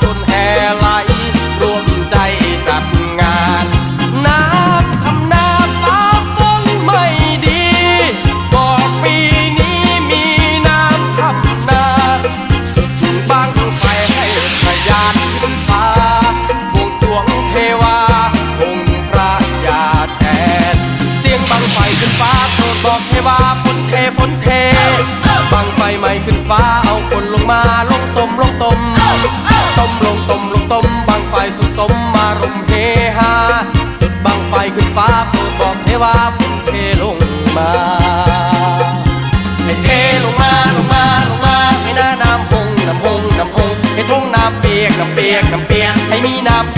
ชนแห่ไหลรวมใจจัดงาน น้ำทำนาฟ้าฝนไม่ดี บอกปีนี้มีน้ำทำนาบางไฟให้ขยันฟ้าวงสวงเทวาองค์พระยาแทน เสียงบางไฟขึ้นฟ้าโปรดบอกเทวาฝนเทฝนเทบางไฟไม่ขึ้นฟ้าเอาคนลงมาลงตมลง ต้มลงต้มลงตมบางไฟสุดสมมารมเฮฮาจุดบางไฟขึ้นฟ้าเพื่อบอกเทว่าฝนเทลงมาให้เทลงมาลงมาลงมาให้หน้าน้ำพงน้ำพงน้ำพงให้ทุ่งน้ำเปียกน้ำเปียกน้ำเปียกให้มีน้ำ